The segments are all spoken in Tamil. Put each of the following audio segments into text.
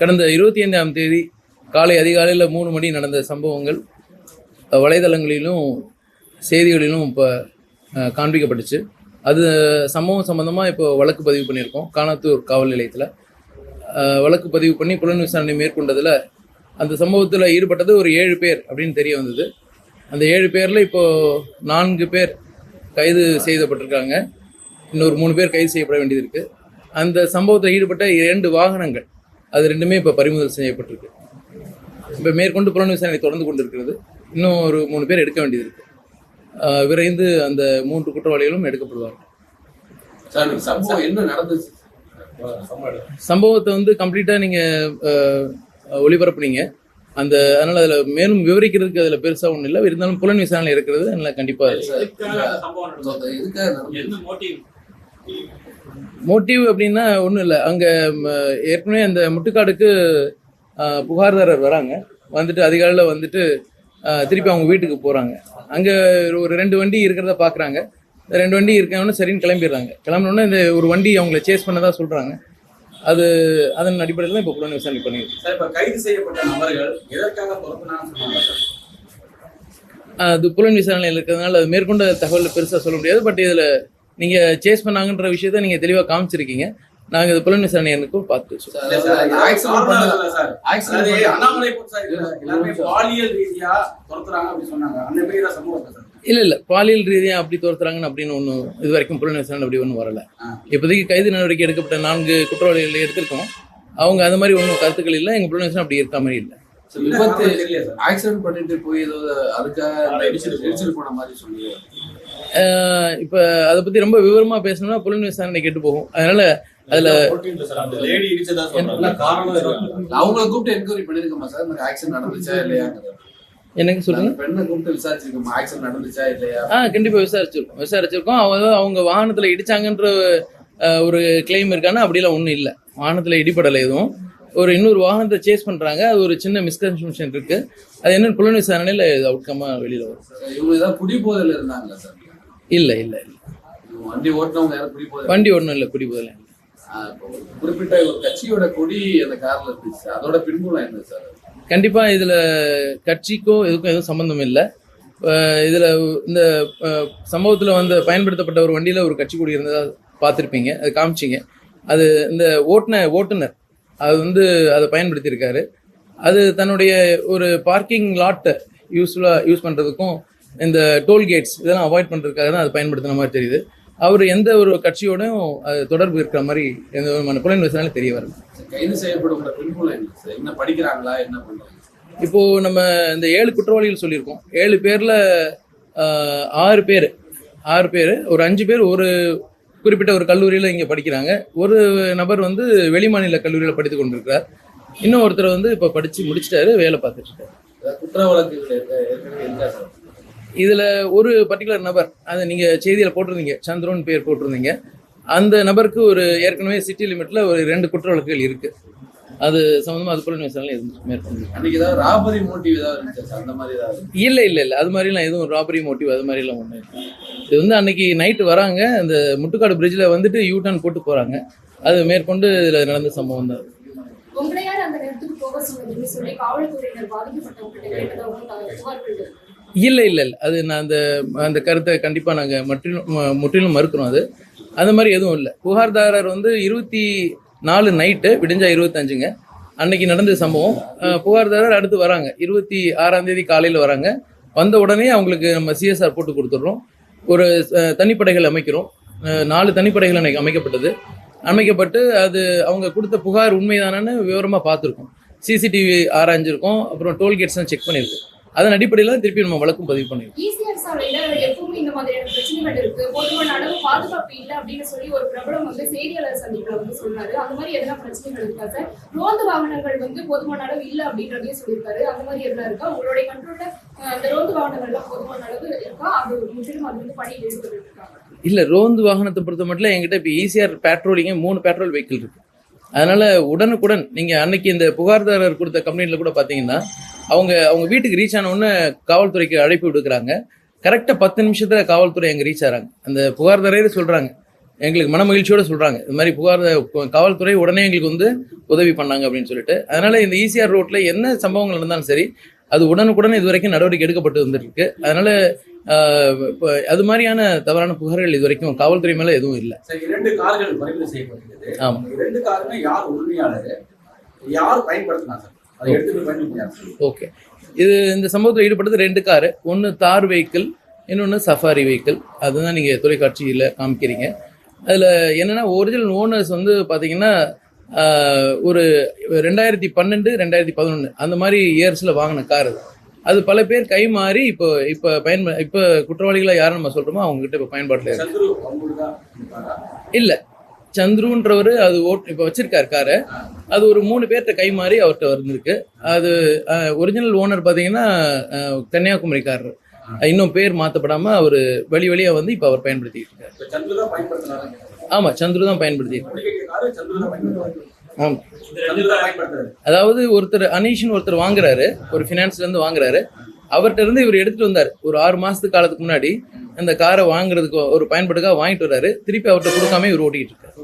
கடந்த இருபத்தி ஐந்தாம் தேதி காலை அதிகாலையில் மூணு மணி நடந்த சம்பவங்கள் வலைதளங்களிலும் செய்திகளிலும் இப்போ காண்பிக்கப்பட்டுச்சு. அது சம்பவம் சம்பந்தமாக இப்போ வழக்கு பதிவு பண்ணியிருக்கோம். காணாத்தூர் காவல் நிலையத்தில். வழக்கு பதிவு பண்ணி புலன் விசாரணை மேற்கொண்டதில் அந்த சம்பவத்தில் ஈடுபட்டது ஒரு ஏழு பேர் அப்படின்னு தெரிய வந்தது. அந்த ஏழு பேரில் இப்போது நான்கு பேர் கைது செய்யப்பட்டிருக்காங்க. இன்னொரு மூணு பேர் கைது செய்யப்பட வேண்டியது இருக்குது அந்த சம்பவத்தில் ஈடுபட்ட இரண்டு வாகனங்கள். அது ரெண்டுமே இப்போ பறிமுதல் செய்யப்பட்டிருக்கு. இப்போ மேற்கொண்டு புலன் விசாரணை தொடர்ந்து கொண்டிருக்கிறது. இன்னும் ஒரு மூணு பேர் எடுக்க வேண்டியது இருக்குது விரைந்து அந்த மூன்று குற்றவாளிகளும் நடந்துச்சு? சம்பவத்தை வந்து கம்ப்ளீட்டாக நீங்கள் ஒளிபரப்புனீங்க. அந்த அதனால் அதில் மேலும் விவரிக்கிறதுக்கு அதில் பெருசாக ஒன்றும் இல்லை. இருந்தாலும் புலன் விசாரணை இருக்கிறது எதுக்காக நடந்துச்சு? மோட்டிவ் அப்படின்னா ஒன்றும் இல்லை. அங்கே ஏற்கனவே அந்த முட்டுக்காடுக்கு புகார்தாரர் வராங்க. வந்துட்டு அதிகாலையில் வந்துட்டு திருப்பி அவங்க வீட்டுக்கு போகிறாங்க அங்கே ஒரு ரெண்டு வண்டி இருக்கிறத பார்க்குறாங்க இந்த ரெண்டு வண்டி இருக்கவொன்னே சரின்னு கிளம்பிடுறாங்க. கிளம்பினோடனே இந்த ஒரு வண்டி அவங்கள சேஸ் பண்ணதா சொல்கிறாங்க அது அதன் அடிப்படையில் தான் இப்போ புலன் விசாரணை பண்ணியிருக்கு. சார் இப்ப கைது செய்யப்பட்ட நபர்கள் எதற்காக அது புலன் விசாரணையில் இருக்கிறதுனால அது மேற்கொண்ட தகவல் பெருசாக சொல்ல முடியாது. பட் இதில் நீங்கள் சேஸ் பண்ணாங்கன்ற விஷயத்த நீங்கள் தெளிவாக காமிச்சிருக்கீங்க. நாங்கள் இது புலன் விசாரணை எனக்கும் பார்த்து. இல்ல இல்ல பாலியல் ரீதியா அப்படி அந்த துரத்துறாங்கன்னு அப்படின்னு ஒன்றும் இது வரைக்கும் புலன் விசாரணை அப்படி ஒன்றும் வரல. இப்போதைக்கு கைது நடவடிக்கை எடுக்கப்பட்ட நான்கு குற்றவாளிகளை எடுத்திருக்கோம். அவங்க அது மாதிரி ஒன்றும் கருத்துக்கள் இல்லை. எங்கள் புலன் விசாரணை அப்படி இருக்க மாதிரி இல்லை. விபத்து ஆக்சிடென்ட் பண்ணிட்டு போய் ஏதோ அதுக்காக அந்த போன மாதிரி சொல்லி இப்போ அதை பற்றி ரொம்ப விவரமாக பேசணும்னா புலன் விசாரணை கெட்டு போகும். அதனால அதில். அவங்கள கூப்பிட்டு என்கொயரி பண்ணிருக்கோமா சார்? இந்த ஆக்சிடென்ட் நடந்துச்சா இல்லையா? எனக்கு சொல்லுங்க அந்த பெண்ணை கூப்பிட்டு விசாரிச்சிருக்கோமா? ஆக்சிடென்ட் நடந்துச்சா இல்லையா? ஆ கண்டிப்பாக விசாரிச்சிருக்கோம். விசாரிச்சிருக்கோம். அவங்க அவங்க வாகனத்தில் இடிச்சாங்கன்ற ஒரு கிளைம் இருக்கான்னா அப்படிலாம் ஒன்றும் இல்லை. வாகனத்தில் இடிபடலை எதுவும். ஒரு இன்னொரு வாகனத்தை சேஸ் பண்ணுறாங்க அது ஒரு சின்ன மிஸ்கன்செப்ஷன் இருக்கு. அது என்னன்னு புலன் விசாரணையில் இது அவுட்கமாக வெளியில் வரும். இவங்க ஏதாவது குடிபோதையில இருந்தாங்களா சார்? இல்லை இல்லை வண்டி ஓட்டுனவங்க யாரும் குடிபோதை வண்டி ஒன்றும் இல்லை இப்போ ஒரு குறிப்பிட்ட ஒரு கட்சியோட கொடி அந்த கார்ல இருந்துச்சு. அதோட பின்புலம் என்ன சார்? கண்டிப்பாக இதில் கட்சிக்கோ இதுக்கும் எதுவும் சம்மந்தம் இல்லை. இதில் இந்த சம்பவத்தில் வந்து பயன்படுத்தப்பட்ட ஒரு வண்டியில் ஒரு கட்சி கொடி இருந்ததா பார்த்துருப்பீங்க. அது காமிச்சிங்க. அது இந்த ஓட்டுன ஓட்டுநர் அது வந்து அதை பயன்படுத்தியிருக்காரு. அது தன்னுடைய ஒரு பார்க்கிங் லாட்டை யூஸ்ஃபுல்லாக யூஸ் பண்ணுறதுக்கும் இந்த டோல்கேட்ஸ் இதெல்லாம் அவாய்ட் பண்ணுறதுக்காக தான் அது பயன்படுத்தின மாதிரி தெரியுது. அவர் எந்த ஒரு கட்சியோடும் அது தொடர்பு இருக்கிற மாதிரி எந்த விதமான புலன் விசாரணை தெரிய வரல. கைது செய்யப்படுகிற பின்புலம் என்ன படிக்கிறாங்களா? என்ன பண்றாங்க? இப்போ நம்ம இந்த ஏழு குற்றவாளிகள் சொல்லியிருக்கோம். ஏழு பேர்ல ஆறு பேர். ஆறு பேர். ஒரு அஞ்சு பேர் ஒரு குறிப்பிட்ட ஒரு கல்லூரியில் இங்கே படிக்கிறாங்க. ஒரு நபர் வந்து வெளிமாநில கல்லூரியில் படித்து கொண்டிருக்கிறார். இன்னும் ஒருத்தர் வந்து இப்போ படித்து முடிச்சிட்டாரு வேலை பார்த்துட்டு இருக்காரு. குற்ற வழக்குகள் இதில் ஒரு பர்டிகுலர் நபர் அதை நீங்கள் செய்தியில் போட்டிருந்தீங்க சந்திரன் பேர் போட்டிருந்தீங்க. அந்த நபருக்கு ஒரு ஏற்கனவே சிட்டி லிமிட்டில் ஒரு ரெண்டு குற்ற வழக்குகள் இருக்குது அது சம்மந்தமாக அது போல விசாரணை இருந்து மேற்கொண்டு அன்னைக்கு ஏதாவது ராபரி மோட்டிவ் ஏதாவது அந்த மாதிரி ஏதாவது? இல்லை இல்லை இல்லை. அது மாதிரிலாம் எதுவும் ராபரி மோட்டிவ் அது மாதிரிலாம் இல்லை. இது வந்து அன்னைக்கு நைட்டு வராங்க. அந்த முட்டுக்காடு பிரிட்ஜில் வந்துட்டு யூ டர்ன் போட்டு போகிறாங்க அது மேற்கொண்டு இதில் நடந்த சம்பவம் தான். உங்களை யார் அந்த இடத்துக்கு போக சொன்னதுன்னு சொல்லி காவல்துறையினர் பாதிக்கப்பட்டவங்க இல்லை இல்லை இல்லை. அது நான் அந்த அந்த கருத்தை கண்டிப்பாக நாங்கள் முற்றிலும் முற்றிலும் மறுக்கிறோம் அது. அந்த மாதிரி எதுவும் இல்லை. புகார்தாரர் வந்து இருபத்தி நாலு நைட்டு விடிஞ்சா இருபத்தஞ்சுங்க. அன்னைக்கு நடந்த சம்பவம். புகார்தாரர் அடுத்து வராங்க. இருபத்தி ஆறாம் தேதி காலையில் வராங்க. வந்த உடனே அவங்களுக்கு நம்ம சிஎஸ்ஆர் போட்டு கொடுத்துட்றோம். ஒரு தனிப்படைகள் அமைக்கிறோம். நாலு தனிப்படைகள் அன்னைக்கு அமைக்கப்பட்டது. அமைக்கப்பட்டு அது அவங்க கொடுத்த புகார் உண்மைதானன்னு விவரமாக பார்த்துருக்கோம். சிசிடிவி ஆராய்ஞ்சிருக்கோம். அப்புறம் டோல்கேட்ஸ்லாம் செக் பண்ணியிருக்கோம் அதன் அடிப்படையில் தான் நம்ம வழக்கும் பதிவு அளவு பாதுகாப்பு இல்லை ரோந்து வாகனத்தை பொறுத்த மட்டும் என்கிட்ட இப்போ ஈஸியாக பேட்ரோலிங்க மூணு பேட்ரோல் வெஹிக்கிள் இருக்கு. அதனால உடனுக்குடன் நீங்கள் அன்னைக்கு இந்த புகார்தாரர் கொடுத்த கம்ப்ளைண்ட்ல கூட பார்த்தீங்கன்னா அவங்க அவங்க வீட்டுக்கு ரீச் ஆன உடனே காவல்துறைக்கு அழைப்பு விடுக்கிறாங்க. கரெக்டாக பத்து நிமிஷத்தில் காவல்துறை அங்கே ரீச் ஆகிறாங்க அந்த புகார்தாரரே சொல்கிறாங்க எங்களுக்கு மன மகிழ்ச்சியோட சொல்றாங்க. இது மாதிரி புகார் காவல்துறை உடனே எங்களுக்கு வந்து உதவி பண்ணாங்க அப்படின்னு சொல்லிட்டு. அதனால இந்த ஈசிஆர் ரோட்ல என்ன சம்பவங்கள் நடந்தாலும் சரி அது உடனுக்குடன் இது வரைக்கும் நடவடிக்கை எடுக்கப்பட்டு வந்துட்டு இருக்கு அதனால இப்ப அது மாதிரியான தவறான புகார்கள் இது வரைக்கும் காவல்துறை மேல எதுவும் இல்லை. சரி இரண்டு கார்கள் பறிமுதல் செய்யப்பட்டிருக்குது. ஆமா. இரண்டு காருமே யார் உரிமையாளர்? யார் பயன்படுத்தினா சார்? ஓகே இது இந்த சம்பவத்தில் ஈடுபட்டது ரெண்டு காரு ஒன்று தார் வெஹிக்கிள் இன்னொன்று சஃபாரி வெஹிக்கிள் அதுதான் நீங்கள் தொலைக்காட்சியில் காமிக்கிறீங்க. அதில் என்னென்னா ஒரிஜினல் ஓனர்ஸ் வந்து பார்த்தீங்கன்னா ஒரு ரெண்டாயிரத்தி பன்னெண்டு ரெண்டாயிரத்தி பதினொன்று அந்த மாதிரி இயர்ஸில் வாங்கின கார் அது. அது பல பேர் கை மாறி இப்போ இப்போ பயன்ப இப்போ குற்றவாளிகளை யாரை நம்ம சொல்கிறோமோ அவங்ககிட்ட இப்போ பயன்பாட்டில் இருக்கு? இல்லை. சந்துருன்றவர் அது ஓட் இப்போ வச்சிருக்காரு காரை. அது ஒரு மூணு பேர்கிட்ட கை மாறி அவர்கிட்ட வந்திருக்கு. அது ஒரிஜினல் ஓனர் பார்த்தீங்கன்னா கன்னியாகுமரி கன்னியாகுமரிக்காரர். இன்னும் பேர் மாற்றப்படாமல் அவர் வெளி வெளியே வந்து இப்போ அவர் பயன்படுத்திட்டு இருக்காரு. ஆமாம் சந்துரு தான் பயன்படுத்திட்டு ஆமாம் அதாவது ஒருத்தர் அனீஷ்னு ஒருத்தர் வாங்குறாரு. ஒரு ஃபினான்ஸ்லேருந்து வாங்குறாரு. அவர்கிட்ட இருந்து இவர் எடுத்துட்டு வந்தார். ஒரு ஆறு மாசத்துக்கு காலத்துக்கு முன்னாடி அந்த காரை வாங்குறதுக்கு ஒரு பயன்பாட்டுக்காக வாங்கிட்டு வர்றாரு திருப்பி அவர்கிட்ட கொடுக்காம இவர் ஓட்டிட்டு இருக்காரு.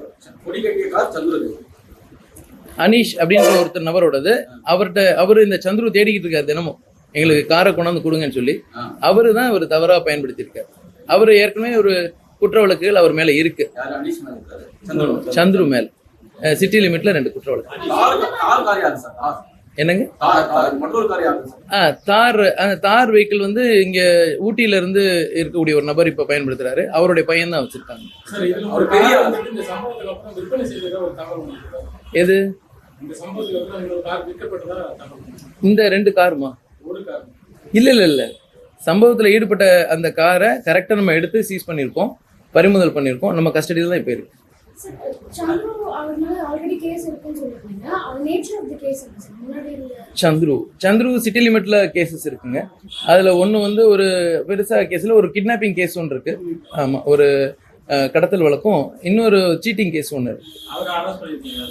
அனீஷ் அப்படின்ற ஒருத்தர் நபரோடது. அவர்கிட்ட அவர் இந்த சந்துரு தேடிக்கிட்டு இருக்காரு தினமும். எங்களுக்கு காரை கொண்டாந்து கொடுங்கன்னு சொல்லி. அவரு தான் இவர் தவறாக பயன்படுத்தியிருக்காரு. அவர் ஏற்கனவே ஒரு குற்ற வழக்குகள் அவர் மேலே இருக்கு. சந்துரு சந்துரு சிட்டி லிமிட்ல ரெண்டு குற்ற வழக்கு. என்னங்க? ஆ தார் அந்த தார் வெஹிக்கிள் வந்து இங்க ஊட்டியில இருந்து இருக்கக்கூடிய ஒரு நபர் இப்ப பயன்படுத்துறாரு. அவருடைய பையன் தான் வச்சிருக்காங்க. எது? இந்த ரெண்டு காருமா? இல்ல இல்ல இல்ல. சம்பவத்துல ஈடுபட்ட அந்த காரை கரெக்டா நம்ம எடுத்து சீஸ் பண்ணியிருக்கோம். பறிமுதல் பண்ணியிருக்கோம். நம்ம கஸ்டடியில் தான் இப்போ இருக்கு. சார் சந்துரு இருந்த சந்துரு. சந்துரு சிட்டி லிமிட்ல கேசஸ் இருக்குங்க. அதுல ஒன்று வந்து ஒரு பெருசா கேஸ்ல ஒரு கிட்னாப்பிங் கேஸ் ஒன்று இருக்கு. ஆமா ஒரு கடத்தல் வழக்கும். இன்னொரு சீட்டிங் கேஸ் ஒன்று இருக்கு. அவரை அரெஸ்ட் பண்ணிருக்கீங்க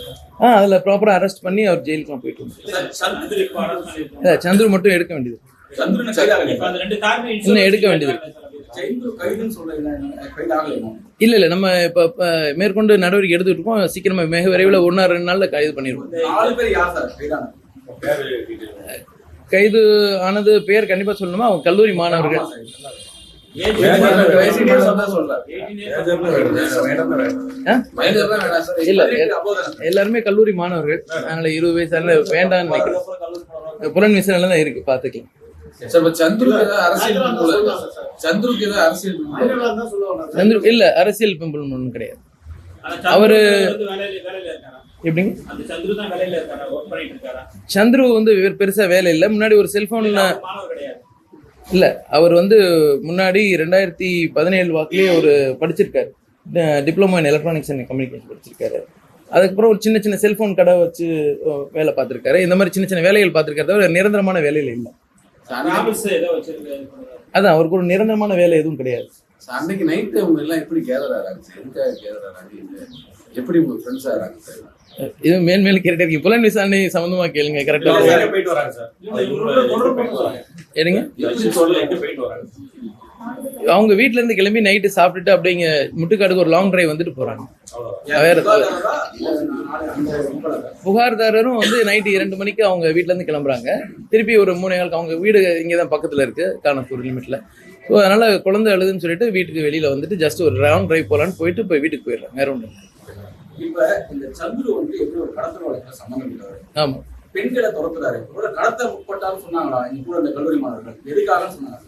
ஆ அதில் ப்ராப்பராக அரெஸ்ட் பண்ணி அவர் ஜெயிலுக்குலாம் போயிட்டு வந்தார் சார், சந்துரு மட்டும் எடுக்க வேண்டியது இன்னும் எடுக்க வேண்டியது கைதாகலையா இல்லை இல்லை நம்ம இப்போ மேற்கொண்டு நடவடிக்கை எடுத்துட்டு இருக்கோம் சீக்கிரமா மிக விரைவில் ஒன்றா ரெண்டு நாளில் கைது பண்ணிடுவோம். நாலு பேர் யார் சார்? கைதான? கைது ஆனது பேர் கண்டிப்பாக சொல்லணுமா? அவங்க கல்லூரி மாணவர்கள். எல்லாருமே கல்லூரி மாணவர்கள். அதனால இருபது வயசு அதனால வேண்டாம்னு நினைக்கிறேன் புலன் விசாரணை தான் இருக்கு பார்த்துக்கலாம் சார் இப்ப சந்துருக்கு ஏதாவது அரசியல்? சந்துருக்கு ஏதாவது அரசியல் இல்ல அரசியல் பிம்பலம் ஒன்றும் கிடையாது. அவரு எப்படிங்க? அந்த சந்துரு தான் வேலையில இருக்காரா? ஒர்க் பண்ணிட்டு இருக்காரா? சந்துரு வந்து இவர் பெருசா வேலை இல்லை. முன்னாடி ஒரு செல்போன்ல இல்ல அவர் வந்து முன்னாடி ரெண்டாயிரத்தி பதினேழு வாக்குலயே ஒரு படிச்சிருக்காரு. Diploma in electronics and communication படிச்சிருக்காரு. அதுக்கப்புறம் ஒரு சின்ன சின்ன செல்போன் கடை வச்சு வேலை பார்த்திருக்காரு. இந்த மாதிரி சின்ன சின்ன வேலைகள் பார்த்திருக்காரு தவிர நிரந்தரமான வேலையில இல்லை. அதான் அவருக்கு ஒரு நிரந்தரமான வேலை எதுவும் கிடையாது. அன்னைக்கு நைட்டு அவங்க எல்லாம் எப்படி கேதர் எதுக்காக இது? எப்படி உங்க ஃப்ரெண்ட்ஸ் ஆறாங்க? சார் இது மேல் மேல் கேட்டுட்டே இருக்கு புலன் விசாரணை சம்பந்தமா கேளுங்க கரெக்டா போயிட்டு வராங்க சார் எடுங்க அவங்க வீட்ல இருந்து கிளம்பி நைட்டு சாப்பிட்டுட்டு அப்படிங்க முட்டுக்காடுக்கு ஒரு லாங் டிரைவ் வந்துட்டு போறாங்க. வேற? புகார்தாரரும் வந்து நைட்டு இரண்டு மணிக்கு அவங்க வீட்ல இருந்து கிளம்புறாங்க. திருப்பி ஒரு மூணு நாளுக்கு அவங்க வீடு இங்கே தான் பக்கத்துல இருக்கு காணப்பூர் லிமிட்ல ஸோ அதனால குழந்தை அழுதுன்னு சொல்லிட்டு வீட்டுக்கு வெளியில வந்துட்டு ஜஸ்ட் ஒரு ரவுண்ட் டிரைவ் போலான்னு போயிட்டு போய் வீட்டுக்கு போயிடுறாங்க. வேற ஒன்று இப்ப இந்த சந்துரு வந்து எப்படி ஒரு கடத்தல் வழக்குல சம்பந்தம் உள்ளவர்? ஆமா. பெண்களை துரத்துறாரு. கடத்த முற்பட்டாலும் சொன்னாங்களா? இங்க கூட இந்த கல்லூரி மாணவர்கள். எதுக்காக சொன்னாங்க?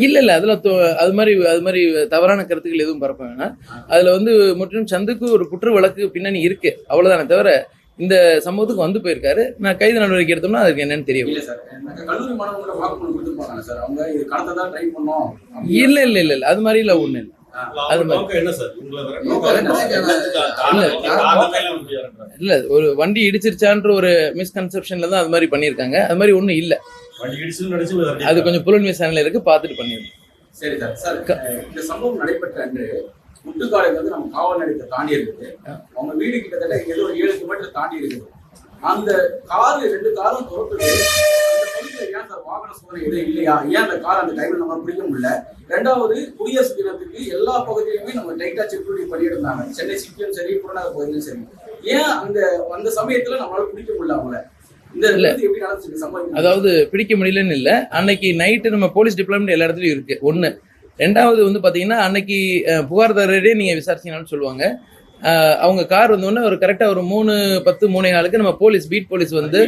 இல்ல இல்ல. அதுல அது மாதிரி அது மாதிரி தவறான கருத்துக்கள் எதுவும் பரப்ப வேணாம். அதுல வந்து முற்றிலும் சந்துக்கு ஒரு குற்ற வழக்கு பின்னணி இருக்கு. அவ்வளவுதானே தவிர இந்த சம்பவத்துக்கு வந்து போயிருக்காரு. நான் கைது நடவடிக்கை எடுத்தோம்னா அதுக்கு என்னன்னு தெரியும் இல்ல சார். எனக்கு கல்லூரி மாணவர்களோட வாக்குமூலம் கொடுத்துருப்பாங்க சார். அவங்க இது கடத்த தான் ட்ரை பண்ணோம். இல்ல இல்ல இல்ல அது மாதிரி. இல்ல ஒண்ணு இல்ல. அது இல்ல. ஒரு வண்டி இடிச்சிருச்சான்ற ஒரு மிஸ்கன்செப்ஷன்ல தான் அது மாதிரி பண்ணியிருக்காங்க. அது மாதிரி ஒண்ணும் இல்ல. அது கொஞ்சம் புலன் விசாரணையில இருக்கு பார்த்துட்டு பண்ணிருக்கோம் சரி சார் சார் இந்த சம்பவம் நடைபெற்ற அன்று முட்டுக்காடு வந்து நம்ம காவல் நிலையத்தை தாண்டி இருக்குது. அவங்க வீடு கிட்டத்தட்ட ஏதோ ஒரு ஏழு கிலோமீட்டர் தாண்டி இருக்குது. அந்த காரு ரெண்டு காரும் துரத்துது அந்த பகுதியில் ஏன் சார் வாகன சோதனை எதுவும் இல்லையா? ஏன் அந்த கார் அந்த டைம்ல நம்ம பிடிக்க முடியல? ரெண்டாவது குடியரசு தினத்துக்கு எல்லா பகுதியிலுமே நம்ம டைட்டா செக்யூரிட்டி பண்ணியிருந்தாங்க சென்னை சிட்டியும் சரி புறநகர் பகுதியிலும் சரி. ஏன் அந்த அந்த சமயத்துல நம்மளால பிடிக்க முடியல அவங்கள? அதாவது பிடிக்க முடியலன்னு இல்லை. அன்னைக்கு நைட்டு நம்ம போலீஸ் டிபார்ட்மெண்ட் எல்லா இடத்துலையும் இருக்கு. ஒன்று ரெண்டாவது வந்து பார்த்தீங்கன்னா அன்னைக்கு புகார்தாரரே நீங்கள் விசாரிச்சீங்கன்னு சொல்லுவாங்க. அவங்க கார் வந்தோடனே ஒரு கரெக்டாக ஒரு மூணு பத்து மூணே நாளுக்கு நம்ம போலீஸ் பீட் போலீஸ் வந்து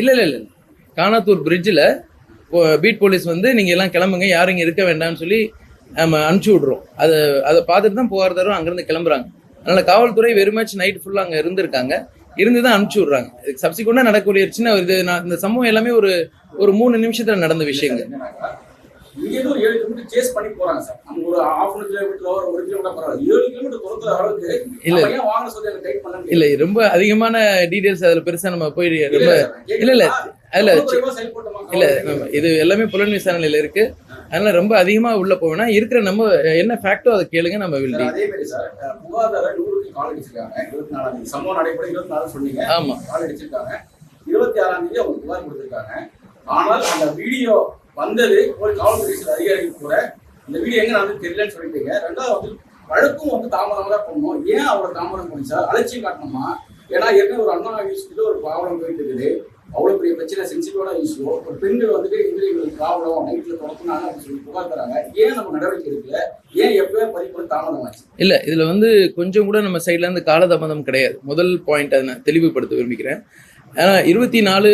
இல்லை இல்லை இல்லை. காணாத்தூர் பிரிட்ஜில் பீட் போலீஸ் வந்து நீங்கள் எல்லாம் கிளம்புங்க யாரும் இங்கே இருக்க வேண்டாம்னு சொல்லி நம்ம அனுப்பிச்சி விட்றோம். அதை அதை பார்த்துட்டு தான் புகார்தாரும் அங்கேருந்து கிளம்புறாங்க. அதனால் காவல்துறை வெறுமேட்ச் நைட் ஃபுல்லாக அங்கே இருந்திருக்காங்க. இருந்து தான் அனுப்பிச்சி விட்றாங்க சப்சிக்வெண்ட்டாக நடக்கக்கூடிய சின்ன இது நான் இந்த சம்பவம் எல்லாமே ஒரு ஒரு மூணு நிமிஷத்தில் நடந்த விஷயங்கள் இங்கேருந்து ஒரு ஏழு கிலோமீட்டர் சேஸ் பண்ணி போறாங்க சார் நம்ம ஒரு ஹாஃப் கிலோமீட்டர் ஒரு ஒரு கிலோமீட்டர் பரவாயில்ல ஏழு கிலோமீட்டர் துரத்துற அளவுக்கு இல்ல. நம்ம ஏன் வாகன சோதனை டைட் பண்ண முடியல? இல்லை ரொம்ப அதிகமான டீட்டெயில்ஸ் அதில் பெருசாக நம்ம போய் ரொம்ப இல்ல, இல்ல. அதுல? இல்லை இது எல்லாமே புலன் விசாரணையில் இருக்கு அதனால ரொம்ப அதிகமாக உள்ள போவேனா இருக்கிற நம்ம என்ன ஃபேக்டோ அதை கேளுங்க நம்ம வில் அதே மாதிரி சார் அஹ், புகார்தார நூறுக்கு கால் அடிச்சிருக்காங்க. இருபத்தி நாலாம் சம்பவம் நடைபெற இருபத்தி நாலு சொன்னீங்க. ஆமாம் கால் அடிச்சிருக்காங்க. இருபத்தி ஆறாம் தேதி அவங்க புகார் கொடுத்திருக்காங்க. ஆனால் அந்த வீடியோ வந்தது ஒரு காவல்துறை சில அதிகாரிகள் கூட. இந்த வீடியோ எங்க நடந்து தெரியலன்னு சொல்லிட்டீங்க. ரெண்டாவது வந்து வழக்கும் வந்து தாமதமாக தான் பண்ணணும் ஏன் அவ்வளவு தாமதம் பண்ணிச்சா அலட்சியம் காட்டணுமா? ஏன்னா ஏற்கனவே ஒரு அண்ணா யூஸ்க்கு ஒரு ப்ராப்ளம் போயிட்டு இருக்குது. அவ்வளவு பெரிய பிரச்சனை சென்சிட்டிவான இஷ்யூ ஒரு பெண்கள் வந்துட்டு இது எங்களுக்கு ப்ராப்ளம் நைட்ல தொடக்கினாங்க அப்படின்னு சொல்லி புகார் தராங்க. ஏன் நம்ம நடவடிக்கை எடுக்கல? ஏன் எப்பவே பதிப்பு தாமதமாச்சு? இல்லை இதில் வந்து கொஞ்சம் கூட நம்ம சைட்ல இருந்து காலதாமதம் கிடையாது. முதல் பாயிண்ட் அதை நான் தெளிவுபடுத்த விரும்பிக்கிறேன் ஏன்னா இருபத்தி நாலு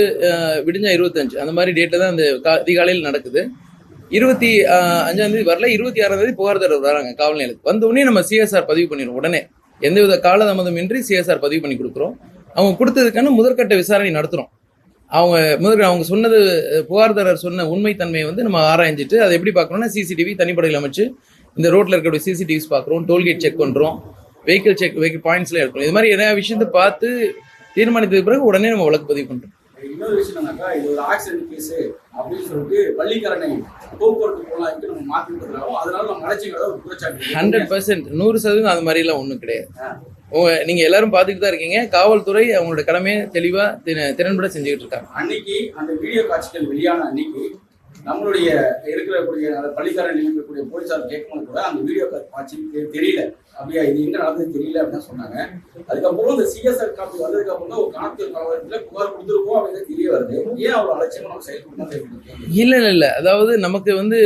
விடிஞ்சா இருபத்தஞ்சு. அந்த மாதிரி டேட்டில் தான் அந்த அதிகாலையில் நடக்குது. இருபத்தி அஹ், அஞ்சாம் தேதி வரல இருபத்தி ஆறாம் தேதி புகார்தாரர் வராங்க காவல் நிலையத்துக்கு. வந்த உடனே நம்ம சிஎஸ்ஆர் பதிவு பண்ணிடுவோம் உடனே. எந்தவித காலதாமதம் இன்றி சிஎஸ்ஆர் பதிவு பண்ணி கொடுக்குறோம். அவங்க கொடுத்ததுக்கான முதற்கட்ட விசாரணை நடத்துகிறோம் அவங்க முதல் அவங்க சொன்னது புகார்தாரர் சொன்ன உண்மைத்தன்மையை வந்து நம்ம ஆராய்ஞ்சிட்டு அதை எப்படி பார்க்கணும்னா சிசிடிவி தனிப்படையில் அமைச்சு இந்த ரோட்ல இருக்கக்கூடிய சிசிடிவிஸ் பார்க்குறோம் டோல்கேட் செக் பண்ணுறோம் வெஹிக்கிள் செக் வெஹிக்கிள் பாயிண்ட்ஸ்லாம் எடுக்கணும் இது மாதிரி நிறைய விஷயத்தை பார்த்து தீர்மானித்ததுக்கு பிறகு உடனே நம்ம வழக்கு பதிவு பண்ணுறோம் இன்னொரு விஷயம் என்னன்னாக்கா இது ஒரு ஆக்சிடென்ட் கேஸ் அப்படின்னு சொல்லிட்டு பள்ளிக்கரணை போக்குவரத்து போலாக்கு நம்ம விட்டுறாலும் அதனால நம்ம அழைச்சிக்கிறத ஒரு குற்றச்சாட்டு ஹண்ட்ரட் பர்சன்ட் நூறு சதவீதம் அது மாதிரிலாம் ஒன்றும் கிடையாது. நீங்கள் எல்லாரும் பார்த்துட்டு தான் இருக்கீங்க. காவல்துறை அவங்களோட கடமையை தெளிவாக திறன்பட செஞ்சுக்கிட்டு இருக்காங்க. அன்னைக்கு அந்த வீடியோ காட்சிகள் வெளியான அன்னைக்கு நம்மளுடைய இருக்கக்கூடிய பள்ளிக்காரன் இருக்கக்கூடிய போலீசார் கேட்கும்போது கூட அந்த வீடியோ காட்சி தெரியல. அப்படியா இது எங்க நடந்தது தெரியல அப்படின்னு சொன்னாங்க. அதுக்கப்புறம் இந்த சிஎஸ்ஆர் காப்பி வந்ததுக்கு அப்புறம் ஒரு கணக்கு காவலத்துல புகார் கொடுத்துருக்கோம் அப்படின்னு தெரிய வருது. ஏன் அவ்வளவு அலட்சியமா நம்ம செயல்படணும் இல்லை இல்லை இல்லை. அதாவது நமக்கு வந்து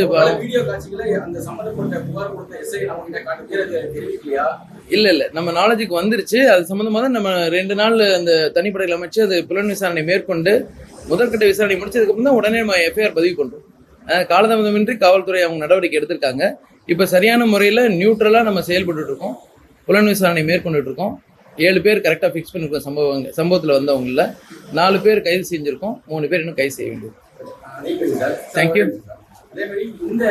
வீடியோ காட்சிகளை அந்த சம்பந்தப்பட்ட புகார் கொடுத்த எஸ்ஐ நம்ம கிட்ட காட்டு தெரிவிக்கலையா? இல்லை இல்லை. நம்ம நாலேஜுக்கு வந்துருச்சு. அது சம்மந்தமாக தான் நம்ம ரெண்டு நாள் அந்த தனிப்படையில் அமைச்சு அது புலன் விசாரணை மேற்கொண்டு முதற்கட்ட விசாரணை முடிச்சதுக்கப்புறம் தான் உடனே நம்ம எஃப்ஐஆர் பதிவு பண்ணுறோம் காலதாமதமின்றி காவல்துறை அவங்க நடவடிக்கை எடுத்திருக்காங்க. இப்போ சரியான முறையில் நியூட்ரலாக நம்ம செயல்பட்டு இருக்கோம் புலன் விசாரணை மேற்கொண்டுட்டு இருக்கோம் ஏழு பேர் கரெக்டாக ஃபிக்ஸ் பண்ணிருக்கோம் சம்பவங்க சம்பவத்தில் வந்தவங்கள நாலு பேர் கைது செஞ்சுருக்கோம். மூணு பேர் இன்னும் கைது செய்ய வேண்டியது. தேங்க்யூ அதே மாதிரி இந்த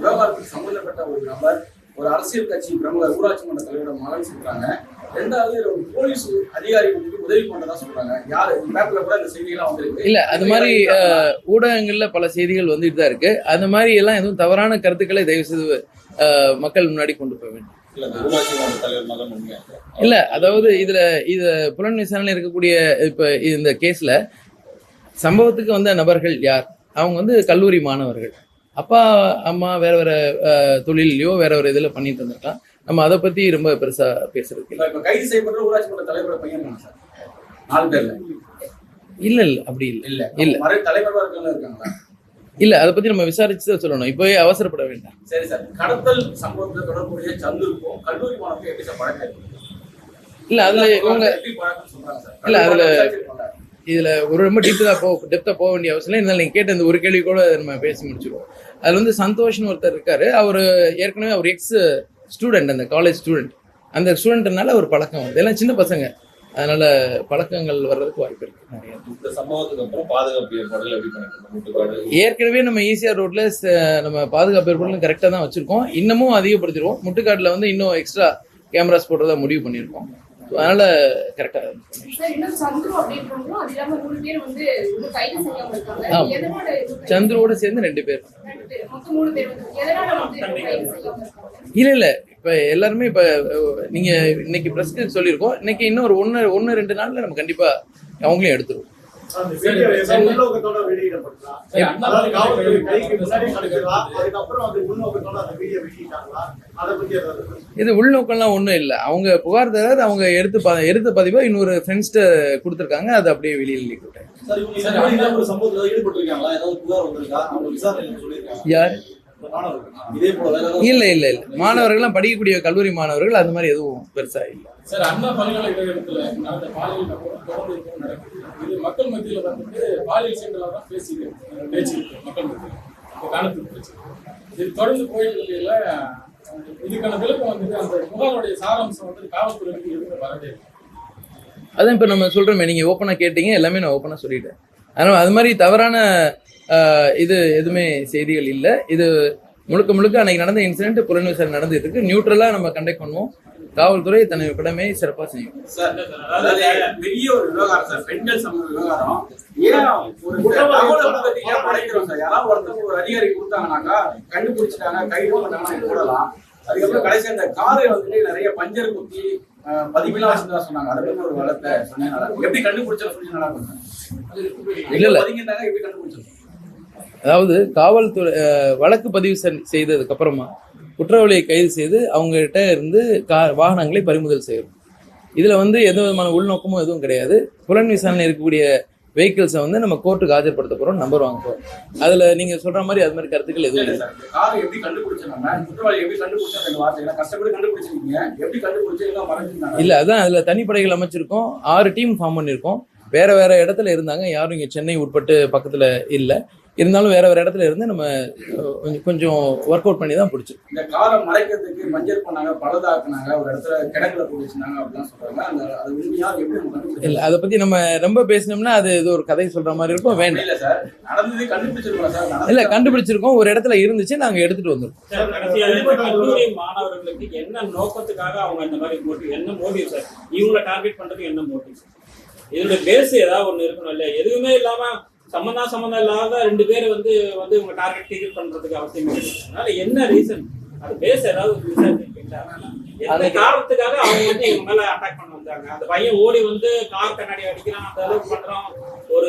விவகாரத்துக்கு சம்பந்தப்பட்ட ஒரு நபர் ஒரு அரசியல் கட்சி பிரமுகர் ஊராட்சி மன்ற தலைவரோட மகன் சொல்றாங்க. ரெண்டாவது இதுல ஒரு போலீஸ் அதிகாரி வந்துட்டு உதவி பண்றதா சொல்றாங்க. யாரு? பேப்பர்ல கூட இந்த செய்திகள்லாம் வந்திருக்கு. இல்ல அது மாதிரி ஊடகங்கள்ல பல செய்திகள் வந்துட்டு தான் இருக்கு. அந்த மாதிரி எல்லாம் எதுவும் தவறான கருத்துக்களை தயவு செய்து மக்கள் முன்னாடி கொண்டு போக வேண்டும். இல்ல அதாவது இதுல இது புலன் விசாரணை இருக்கக்கூடிய இப்ப இந்த கேஸ்ல சம்பவத்துக்கு வந்த நபர்கள் யார்? அவங்க வந்து கல்லூரி மாணவர்கள். அப்பா அம்மா வேற வேற தொழிலையோ வேற வேற இதுல பண்ணிட்டு இருந்திருக்கலாம் நம்ம அதை பத்தி ரொம்ப பெருசா பேசுறதுக்கு இல்லை. இல்ல. இல்ல அப்படி இல்லை. இல்ல. இல்ல. அதை பத்தி நம்ம விசாரிச்சு தான் சொல்லணும். இப்போவே அவசரப்பட வேண்டாம். சரி சார். கடத்தல் சம்பவத்துல தொடர்புடைய சந்துருக்கும் கல்லூரி மாணவருக்கும் எப்படி சார் பழக்கம்? இல்ல அதுல இவங்க இல்ல, அதுல-. இதுல ஒரு ரொம்ப டீட்டெயிலாக போ டெப்த்தாக போக வேண்டிய அவசியம் இல்லை இருந்தாலும் நீங்கள் கேட்ட இந்த ஒரு கேள்வி கூட நம்ம பேசி முடிச்சிருவோம். அதுல வந்து சந்தோஷ்னு ஒருத்தர் இருக்காரு. அவர் ஏற்கனவே அவர் எக்ஸ் ஸ்டூடெண்ட் அந்த காலேஜ் ஸ்டூடெண்ட் அந்த ஸ்டூடெண்ட்னால ஒரு பழக்கம் வருது. எல்லாம் சின்ன பசங்க. அதனால பழக்கங்கள் வர்றதுக்கு வாய்ப்பு இருக்கு. நிறைய இந்த சம்பவத்துக்கு அப்புறம் பாதுகாப்பு ஏற்பாடுகள் எப்படி பண்ணிருக்கோம் முட்டுக்காடு ஏற்கனவே நம்ம ஈஸியாக ரோட்ல நம்ம பாதுகாப்பு ஏற்பாடுகளும் கரெக்டாக தான் வச்சிருக்கோம். இன்னமும் அதிகப்படுத்திடுவோம். முட்டுக்காட்டில் வந்து இன்னும் எக்ஸ்ட்ரா கேமராஸ் போடுறதா முடிவு பண்ணியிருக்கோம். அதனால கைது- சந்துருவோட சேர்ந்து ரெண்டு பேர். இல்ல இல்ல. இப்ப எல்லாருமே இப்ப நீங்க இன்னைக்கு பிரஸ்க்கு சொல்லியிருக்கோம். இன்னைக்கு இன்னும் ஒரு ஒன்னு ஒன்னு ரெண்டு நாள்ல நம்ம கண்டிப்பா அவங்களையும் எடுத்துருவோம். அந்த வீடியோ ஏதோ உள்நோக்கத்தோட வெளியிடப்பட்டதா? சரி, அண்ணா அதாவது காவல்துறை கைக்கு பல்கலைக்கழகத்துல முன்னாடி கிடைச்சதா அதுக்கப்புறம் அது உள்நோக்கத்தோட அந்த வீடியோ வெளியிட்டாங்களா? அதை பத்தி ஏதாவது இது உள்நோக்கம்லாம் ஒன்றும் இல்லை. அவங்க புகார்தாரர் அவங்க எடுத்து ப எடுத்த பதிவை இன்னொரு ஃப்ரெண்ட்ஸ்கிட்ட கொடுத்துருக்காங்க. அது அப்படியே வெளியில் புகார் சொல்லியிருக்காங்க யார்? இல்லை இல்லை இல்லை. மாணவர்கள்லாம் படிக்கக்கூடிய கல்லூரி மாணவர்கள் அது மாதிரி எதுவும் பெருசா தொடர்ந்து இதுக்கான விளக்கம் வந்துட்டு அந்த புகாருடைய சாராம்சம் வந்து காவல்துறைக்கு எதுவும் வரவே இல்லை. அதான் இப்போ நம்ம சொல்கிறோமே நீங்கள் ஓப்பனாக கேட்டீங்க எல்லாமே நான் ஓப்பனாக சொல்லிட்டேன். அதனால் அது மாதிரி தவறான இது எதுவுமே செய்திகள் இல்லை. இது முழுக்க முழுக்க அன்னைக்கு நடந்த இன்சிடென்ட் புலன் விசாரணை நடந்துட்டு இருக்கு நியூட்ரலாக நம்ம கண்டக்ட் பண்ணுவோம். காவல்துறை தன்னுடைய கடமை சிறப்பாக செய்யும். பெரிய ஒரு விவகாரம் சார். பெண்கள் சமூக விவகாரம். யாராவது ஒருத்தவங்க ஒரு அதிகாரி கொடுத்தாங்கனாக்கா கண்டுபிடிச்சிட்டாங்க கைது பண்ணாங்கன்னா போடலாம். அதுக்கப்புறம் கடைசி அந்த காரை வந்துட்டு நிறைய பஞ்சர் குத்தி பதிவுலாம் வச்சிருந்தா சொன்னாங்க. அதை பத்தி ஒரு வளர்த்த சொன்னேன். நல்லா இருக்கும். எப்படி கண்டுபிடிச்சா சொல்லி நல்லா இருக்கும்? சார் இல்ல, இல்ல. பதிங்கிட்டாங்க எப்படி கண்டுபிடிச்சோம் அதாவது காவல்துறை வழக்கு பதிவு செய்ததுக்கு அப்புறமா குற்றவாளியை கைது செய்து அவங்ககிட்ட இருந்து கா வாகனங்களை பறிமுதல் செய்யணும். இதில் வந்து எந்த விதமான உள்நோக்கமும் எதுவும் கிடையாது. புலன் விசாரணை இருக்கக்கூடிய வெஹிக்கிள்ஸை வந்து நம்ம கோர்ட்டுக்கு ஆஜர்படுத்த போகிறோம் நம்பர் வாங்க போகிறோம் அதில் நீங்கள் சொல்கிற மாதிரி அது மாதிரி கருத்துக்கள் எதுவும் இல்ல காரை எப்படி கண்டுபிடிச்சாங்க இல்லை அதான் அதில் தனிப்படைகள் அமைச்சிருக்கோம். ஆறு டீம் ஃபார்ம் பண்ணியிருக்கோம் வேற வேற இடத்துல இருந்தாங்க. யாரும் இங்கே சென்னை உட்பட்டு பக்கத்தில் இல்லை. இருந்தாலும் வேற வேற இடத்துல இருந்து நம்ம கொஞ்சம் கொஞ்சம் ஒர்க் அவுட் பண்ணி தான் பிடிச்சிருக்கோம் இந்த காரை மறைக்கிறதுக்கு மஞ்சள் பண்ணாங்க பழுதாக்குனாங்க ஒரு இடத்துல கிடங்குல போட்டு வச்சிருந்தாங்க அப்படிலாம் சொல்றாங்க. அந்த அது உண்மையா எப்படி நம்ம கண்டுபிடிச்சோம் இல்லை அதை பற்றி நம்ம ரொம்ப பேசினோம்னா அது இது ஒரு கதை சொல்கிற மாதிரி இருக்கும் வேண்டாம். இல்ல சார் நடந்தது கண்டுபிடிச்சிருக்கோம் சார் இல்லை கண்டுபிடிச்சிருக்கோம். ஒரு இடத்துல இருந்துச்சு நாங்கள் எடுத்துகிட்டு வந்திருக்கோம். மாணவர்களுக்கு என்ன நோக்கத்துக்காக அவங்க இந்த மாதிரி மோட்டிவ் என்ன மோட்டிவ் சார்? இவங்களை டார்கெட் பண்றதுக்கு என்ன மோட்டிவ் இதோட பேஸ் ஏதாவது ஒண்ணு இருக்கணும் இல்ல? எதுவுமே இல்லாம சம்பந்தம் சம்பந்தம் இல்லாத ரெண்டு பேர் வந்து வந்து இவங்க டார்கெட் டீல் பண்றதுக்கு அவசியம் இல்லை. அதனால என்ன ரீசன் அது பேஸ் ஏதாவது விசாரிச்சிருக்கீங்களா அதுக்கு- காரணத்துக்காக அவங்க வந்து இவங்க மேல அட்டாக் பண்ண வந்தாங்க? அந்த பையன் ஓடி வந்து கார் கண்ணாடி அடிக்கிறான் அந்த அளவுக்கு பண்றான். ஒரு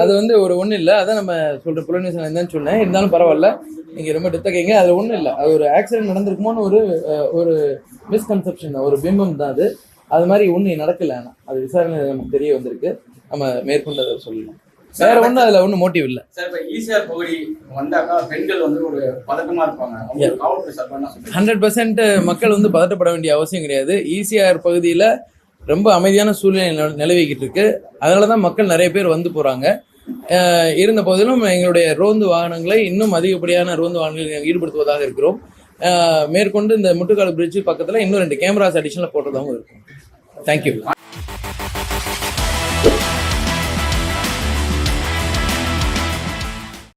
அது வந்து ஒரு ஒன்றும் இல்லை. அதான் நம்ம சொல்கிற புலனிசன் என்னன்னு சொன்னேன். இருந்தாலும் பரவாயில்ல. நீங்கள் ரொம்ப டித்தக்கைங்க அது ஒன்றும் இல்லை. அது ஒரு ஆக்சிடென்ட் நடந்திருக்குமோன்னு ஒரு ஒரு மிஸ்கன்செப்ஷன் ஒரு பிம்பம் தான் அது. அது மாதிரி ஒன்றும் நடக்கல ஆனால் அது விசாரணை நமக்கு தெரிய வந்திருக்கு. நம்ம மேற்கொண்டு அதை சொல்லலாம் வேற ஒன்றும் அதில் ஒன்றும் மோட்டிவ் இல்லை. சார் இப்ப ஈசிஆர் பகுதி வந்தாக்கா பெண்கள் வந்து ஒரு பதட்டமா இருப்பாங்க. ஹண்ட்ரட் பர்சன்ட் மக்கள் வந்து பதட்டப்பட வேண்டிய அவசியம் கிடையாது. ஈசிஆர் பகுதியில் ரொம்ப அமைதியான சூழ்நிலை நில- நிலவிக்கிட்டு இருக்கு. அதனால தான் மக்கள் நிறைய பேர் வந்து போகிறாங்க இருந்த போதிலும் எங்களுடைய ரோந்து வாகனங்களை இன்னும் அதிகப்படியான ரோந்து வாகனங்களை ஈடுபடுத்துவதாக இருக்கிறோம். மேற்கொண்டு இந்த முட்டுக்காடு பிரிட்ஜ் பக்கத்தில் இன்னும் ரெண்டு கேமராஸ் அடிஷனலாக போடுறதாகவும் இருக்கும். தேங்க்யூ